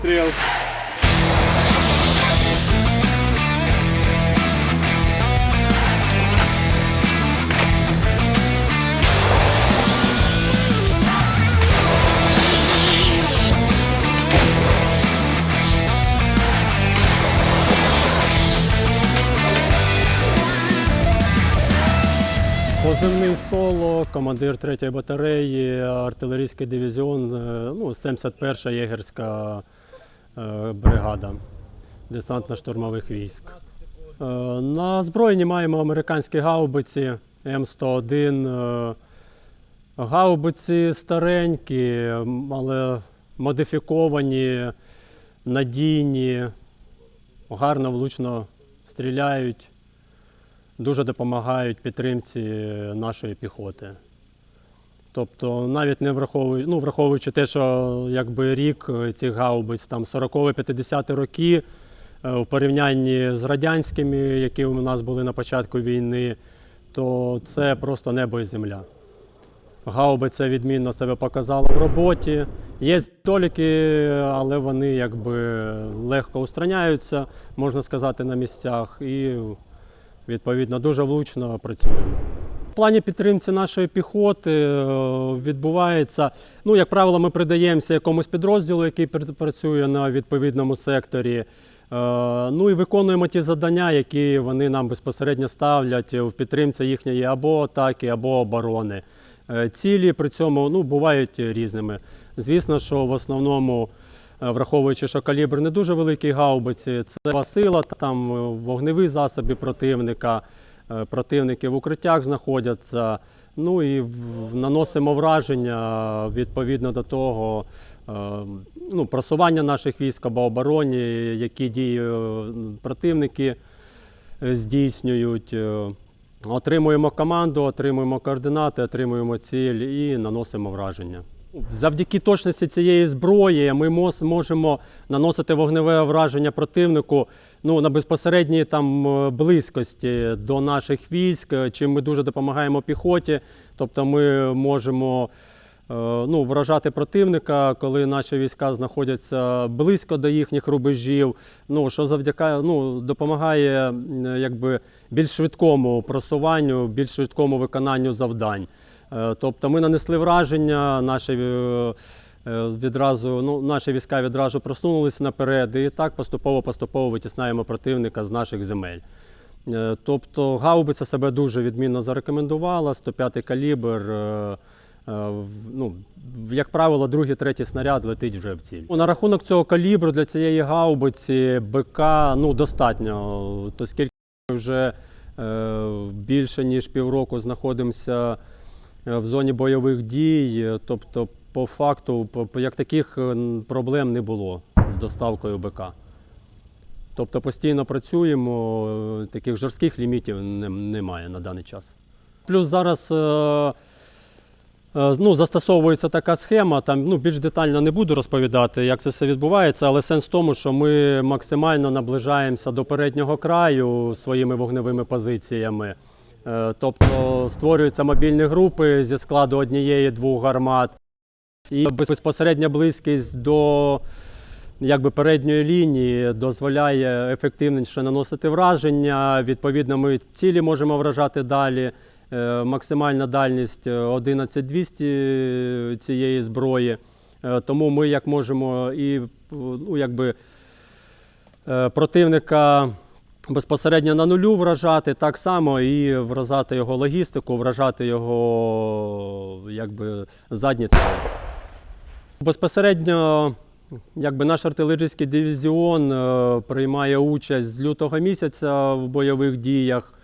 Постріл. Позивний соло, командир 3-ї батареї, артилерійський дивізіон, е, ну, 71-ша єгерська бригада десантно-штурмових військ. Е, На озброєнні маємо американські гаубиці М101. е, Гаубиці старенькі, але модифіковані, надійні, гарно влучно стріляють дуже допомагають підтримці нашої піхоти. Тобто, навіть не враховуючи, ну, враховуючи те, що якби рік е, цих гаубиць, там 40-50 роки, е, в порівнянні з радянськими, які у нас були на початку війни, то це просто небо і земля. Гаубиця відмінно себе показала в роботі. Є толіки, але вони якби легко устраняються, можна сказати, на місцях. І відповідно дуже влучно працюємо. Плані підтримки нашої піхоти е, відбувається. Ну, як правило, ми придаємося якомусь підрозділу, який працює на відповідному секторі. Е, Ну і виконуємо ті завдання, які вони нам безпосередньо ставлять в підтримці їхньої або атаки, або оборони. Е, Цілі при цьому ну, бувають різними. Звісно, що в основному, враховуючи, що калібр не дуже великий гаубиці, це сила, там вогневі засоби противника, противники в укриттях знаходяться. Ну і наносимо враження відповідно до того, е, ну, просування наших військ або обороні, які дії е, противники е, здійснюють. Е, Отримуємо команду, отримуємо координати, отримуємо ціль і наносимо враження. Завдяки точності цієї зброї ми можемо наносити вогневе враження противнику ну, на безпосередній там е, близькості до наших військ, е, чим ми дуже допомагаємо піхоті. Тобто ми можемо е, ну, вражати противника, коли наші війська знаходяться близько до їхніх рубежів, ну, що завдяка ну, допомагає якби, більш швидкому просуванню, більш швидкому виконанню завдань. Е, Тобто ми нанесли враження, наші, е, е, відразу, ну, наші війська відразу просунулися наперед, і так поступово-поступово витіснаємо противника з наших земель. Тобто гаубиця себе дуже відмінно зарекомендувала, 105-й калібр. Ну, як правило, другий, третій снаряд летить вже в ціль. На рахунок цього калібру для цієї гаубиці БК ну, достатньо, оскільки ми вже більше ніж півроку знаходимося в зоні бойових дій. е, Тобто, по факту, як таких е, проблем не було з доставкою БК. Тобто постійно працюємо, е, таких жорстких лімітів немає на даний час. Плюс зараз е, е, ну, застосовується така схема, там ну, більш детально не буду розповідати, як це все відбувається, але сенс в тому, що ми максимально наближаємося до переднього краю своїми вогневими позиціями. Е, Тобто створюються мобільні групи зі складу однієї-двох гармат. І безпосередня близькість до якби, передньої лінії дозволяє ефективніше наносити враження. Відповідно, ми цілі можемо вражати далі. Е, Максимальна дальність е, 11200 цієї зброї. Е, Тому ми як можемо і ну, якби, противника безпосередньо на нулю вражати, так само і вражати його логістику, вражати його якби, задні тили. Безпосередньо якби, наш артилерійський дивізіон е, приймає участь з лютого місяця в бойових діях.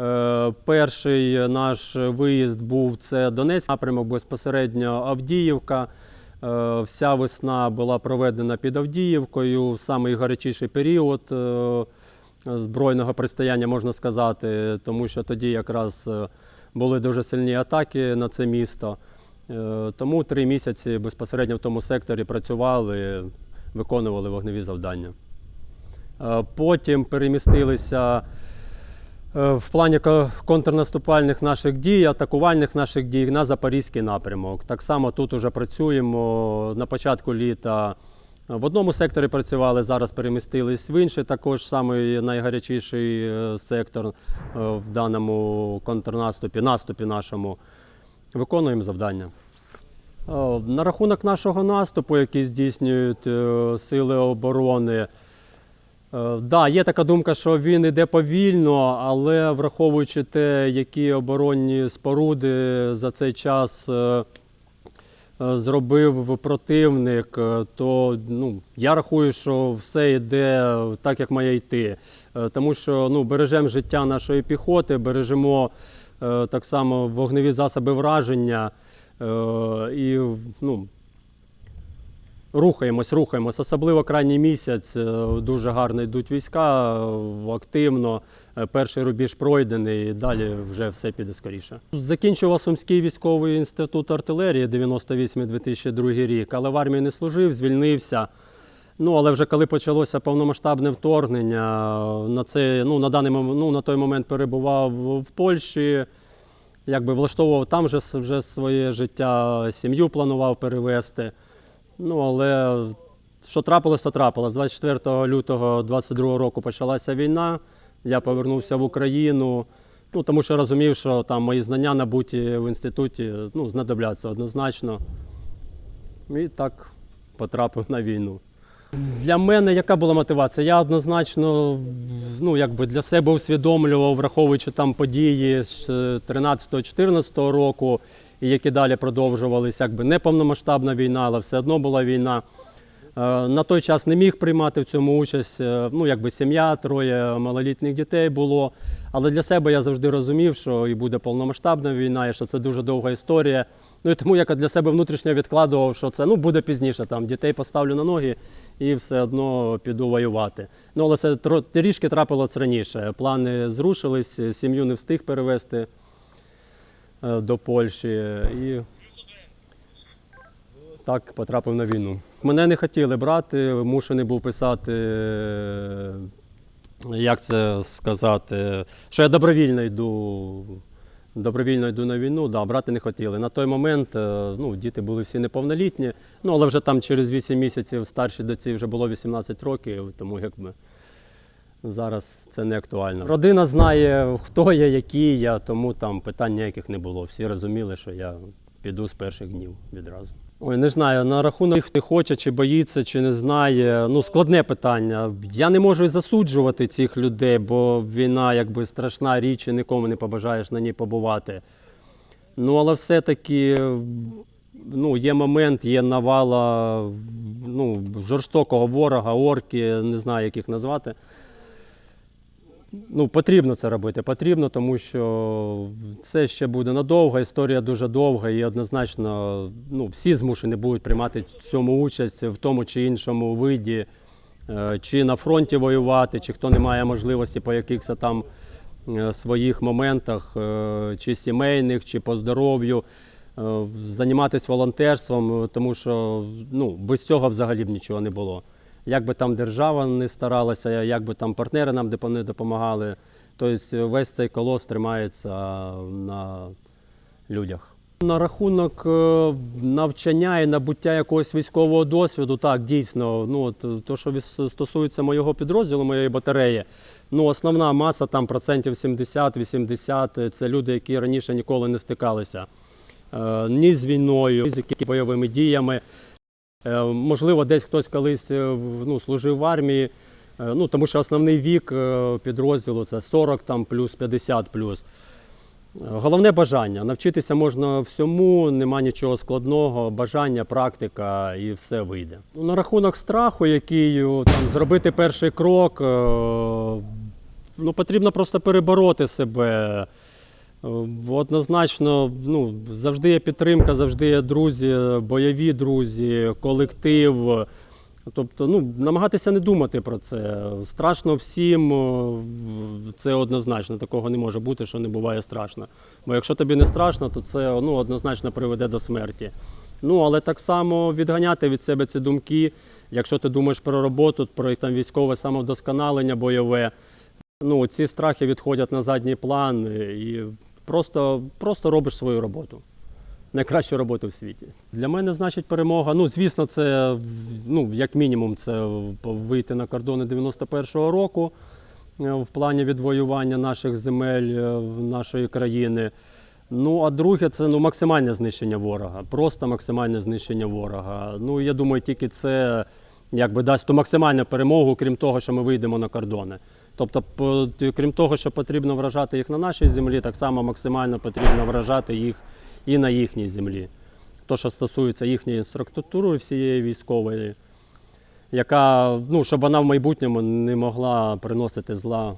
Е, перший наш виїзд був це Донецький напрямок, безпосередньо Авдіївка. Е, вся весна була проведена під Авдіївкою в самий гарячіший період е, збройного протистояння, можна сказати, тому що тоді якраз е, були дуже сильні атаки на це місто. Е, Тому три місяці безпосередньо в тому секторі працювали, виконували вогневі завдання. Е, Потім перемістилися в плані контрнаступальних наших дій, атакувальних наших дій на Запорізький напрямок. Так само тут вже працюємо на початку літа. В одному секторі працювали, зараз перемістились в інший, також самий найгарячіший е, сектор е, в даному контрнаступі, наступі нашому. Виконуємо завдання. Е, На рахунок нашого наступу, який здійснюють сили оборони, да, є така думка, що він іде повільно, але враховуючи те, які оборонні споруди за цей час зробив противник, е, то ну, я рахую, що все йде так, як має йти. Е, Тому що ну, бережемо життя нашої піхоти, бережемо е, так само вогневі засоби враження е, і ну, рухаємось, рухаємось. Особливо крайній місяць е, дуже гарно йдуть війська, е, активно. Е, Перший рубіж пройдений, і далі вже все піде скоріше. Закінчував Сумський військовий інститут артилерії 98-2002 рік, але в армії не служив, звільнився. Ну, але вже коли почалося повномасштабне вторгнення, на, це, ну, на, даний, ну, на той момент перебував в Польщі, якби влаштовував там же с- вже своє життя, сім'ю планував перевезти. Ну, але що трапилось, то трапилось. 24 лютого 22 року почалася війна. Я повернувся в Україну, ну, тому що розумів, що там мої знання набуті в інституті ну, знадобляться однозначно. І так потрапив на війну. Для мене яка була мотивація? Я однозначно ну, якби для себе усвідомлював, враховуючи там події з 13-14 року, і які далі продовжувалися, якби не повномасштабна війна, але все одно була війна. Е, На той час не міг приймати в цьому участь. е, Ну, якби сім'я, троє малолітніх дітей було. Але для себе я завжди розумів, що і буде повномасштабна війна, і що це дуже довга історія. Ну і тому я для себе внутрішньо відкладував, що це ну, буде пізніше. Там дітей поставлю на ноги і все одно піду воювати. Ну, але це трішки трапилось раніше. Плани зрушились, сім'ю не встиг перевезти е, до Польщі. І так потрапив на війну. Мене не хотіли брати, мушений був писати, е, як це сказати, що я добровільно йду. Добровільно йду на війну, да, брати не хотіли. На той момент е, ну, діти були всі неповнолітні, ну, але вже там через 8 місяців старшій доці вже було 18 років, тому якби зараз це не актуально. Родина знає, хто я, який я, тому там питань ніяких не було. Всі розуміли, що я піду з перших днів відразу. Ой, не знаю, на рахунок хто хоче, чи боїться, чи не знає. Ну, складне питання. Я не можу і засуджувати цих людей, бо війна якби страшна річ і нікому не побажаєш на ній побувати. Ну, але все-таки ну, є момент, є навала ну, жорстокого ворога, орки, не знаю, як їх назвати. Ну, потрібно це робити. Потрібно, тому що це ще буде надовго, історія дуже довга, і однозначно ну, всі змушені будуть приймати в цьому участь в тому чи іншому виді, Е, чи на фронті воювати, чи хто не має можливості по якихось там е, своїх моментах, е, чи сімейних, чи по здоров'ю, займатися волонтерством, тому що ну, без цього взагалі б нічого не було. Як би там держава не старалася, як би там партнери нам не допомагали, тобто весь цей колос тримається на людях. На рахунок е, навчання і набуття якогось військового досвіду, так, дійсно, ну, от, то, що стосується моєго підрозділу, моєї батареї, ну, основна маса там процентів 70-80 е, це люди, які раніше ніколи не стикалися е, ні з війною, ні з якими бойовими діями. Е, Можливо, десь хтось колись е, ну, служив в армії, е, ну, тому що основний вік підрозділу це 40 там, плюс 50 плюс. Головне бажання. Навчитися можна всьому, нема нічого складного, бажання, практика і все вийде. Ну, На рахунок страху, який там, зробити перший крок, ну, потрібно просто перебороти себе. Е, Однозначно, ну, завжди є підтримка, завжди є друзі, бойові друзі, колектив. Тобто, ну, намагатися не думати про це. Страшно всім, це однозначно. Такого не може бути, що не буває страшно. Бо якщо тобі не страшно, то це ну, однозначно приведе до смерті. Ну, але так само відганяти від себе ці думки, якщо ти думаєш про роботу, про там, військове самовдосконалення бойове, ну, ці страхи відходять на задній план і просто, просто робиш свою роботу. найкращу роботу в світі. Для мене значить перемога. Ну, звісно, це ну, як мінімум, це вийти на кордони 91-го року е, в плані відвоювання наших земель е, нашої країни. Ну, а друге, це ну, максимальне знищення ворога. Просто максимальне знищення ворога. Ну, я думаю, тільки це якби дасть ту максимальну перемогу, крім того, що ми вийдемо на кордони. Тобто, крім того, що потрібно вражати їх на нашій землі, так само максимально потрібно вражати їх і на їхній землі. То, що стосується їхньої інфраструктури всієї військової, яка, ну, щоб вона в майбутньому не могла приносити зла,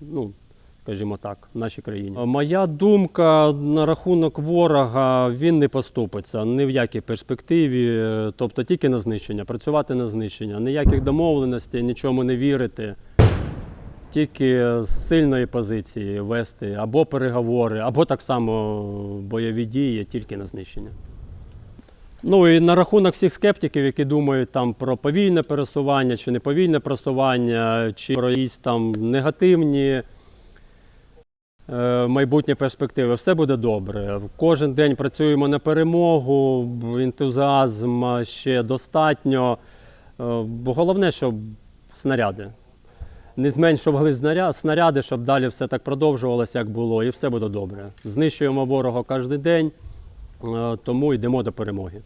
ну, скажімо так, в нашій країні. Моя думка на рахунок ворога, він не поступиться ні в якій перспективі, тобто тільки на знищення, працювати на знищення, ніяких домовленостей, нічому не вірити. Тільки з сильної позиції вести або переговори, або так само бойові дії, тільки на знищення. Ну і на рахунок всіх скептиків, які думають там про повільне пересування чи неповільне просування, чи про якісь там негативні е, майбутні перспективи, все буде добре. Кожен день працюємо на перемогу, ентузіазм ще достатньо. Е, головне, щоб снаряди. Не зменшували снаряди, щоб далі все так продовжувалося, як було, і все буде добре. Знищуємо ворога кожен день, е, тому йдемо до перемоги.